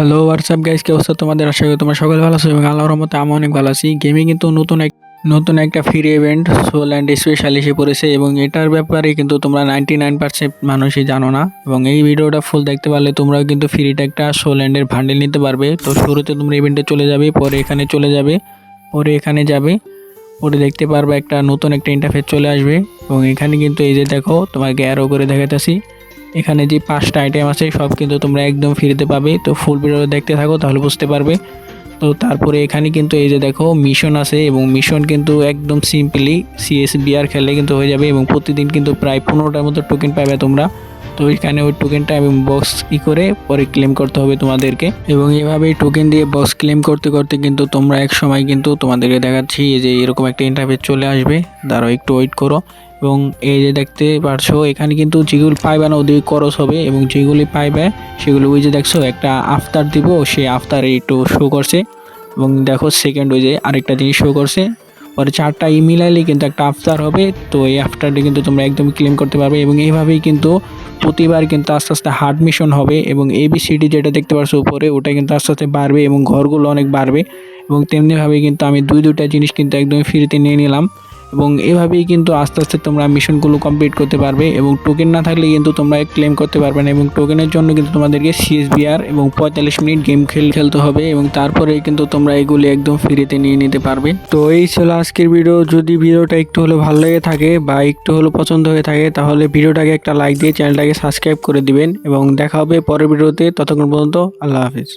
Hello WhatsApp guys কি অবস্থা তোমাদের? আশা করি তোমরা সকলে ভালো আছো এবং আল্লাহর রহমতে আমি অনেক ভালো আছি। গেমে কিন্তু নতুন এক নতুন একটা free event soul and special এসে পড়েছে এবং এটার ব্যাপারে কিন্তু তোমরা নাইনটি নাইন পার্সেন্ট মানুষই জানো না এবং এই ভিডিওটা ফুল দেখতে পারলে তোমরাও কিন্তু ফ্রিটা একটা সোল অ্যান্ডের ভান্ডেল নিতে পারবে। তো শুরুতে তোমরা ইভেন্টে চলে যাবে, পরে এখানে চলে যাবে, পরে এখানে যাবে, পরে দেখতে পারবে একটা নতুন একটা ইন্টারফেস চলে আসবে এবং এখানে কিন্তু এই যে দেখো তোমাকে অ্যারো করে দেখাতেছি এখানে যে পাঁচটা আইটেম আছে, সব কিন্তু তোমরা একদম ফ্রিতে পাবে। তো ফুল ভিডিও দেখতে থাকো, তাহলে বুঝতে পারবে। তো তারপরে এখানে কিন্তু এই যে দেখো মিশন আছে এবং মিশন কিন্তু একদম সিম্পলি সিএস বিআর খেললে কিন্তু হয়ে যাবে এবং প্রতিদিন কিন্তু প্রায় পনেরোটার মতো টোকেন পাবে তোমরা। তো এখানে ওই টোকেনটা এবং বক্স ই করে পরে ক্লেম করতে হবে তোমাদেরকে। এবং এভাবেই টোকেন দিয়ে বক্স ক্লেম করতে করতে কিন্তু তোমরা এক সময় কিন্তু তোমাদেরকে দেখাচ্ছি যে এরকম একটা ইন্টারফেস চলে আসবে। দাঁড়াও, একটু ওয়েট করো। এবং এই যে দেখতে পারছ, এখানে কিন্তু যেগুলো পাইবে না ওদিকে করস হবে। এবং যেগুলি পাইবে, সেগুলো ওই যে দেখছ, একটা আফতার দিব সেই আফতার একটু শো করছে। এবং দেখো সেকেন্ড ওই যে আরেকটা জিনিস শো করছে। পরে চারটা ই মিলাইলে কিন্তু একটা আফতার হবে। তো এই আফতারটি কিন্তু তোমরা একদম ক্লেম করতে পারবে। এবং এইভাবেই কিন্তু প্রতিবার কিন্তু আস্তে আস্তে হার্ড মিশন হবে এবং এবিসিডি যেটা দেখতে পাচ্ছ উপরে, ওটা কিন্তু আস্তে আস্তে বাড়বে এবং ঘরগুলো অনেক বাড়বে এবং তেমনিভাবে কিন্তু আমি দুই দুটা জিনিস কিন্তু একদমই ফ্রিতে নিয়ে নিলাম। এবং এভাবেই কিন্তু আস্তে আস্তে তোমরা মিশনগুলো কমপ্লিট করতে পারবে এবং টোকেন না থাকলে কিন্তু তোমরা ক্লেম করতে পারবে না এবং টোকেনের জন্য কিন্তু তোমাদেরকে সিএসবিআর এবং পঁয়তাল্লিশ মিনিট গেম খেল, খেলতে হবে এবং তারপরে কিন্তু তোমরা এগুলি একদম ফ্রিতে নিয়ে নিতে পারবে। তো এই ছিল আজকের ভিডিও যদি ভিডিওটা একটু হলেও ভালো লেগে থাকে বা একটু হলেও পছন্দ হয়ে থাকে, তাহলে ভিডিওটাকে একটা লাইক দিয়ে চ্যানেলটাকে সাবস্ক্রাইব করে দিবেন এবং দেখা হবে পরের ভিডিওতে ততক্ষণ পর্যন্ত আল্লাহ হাফিজ।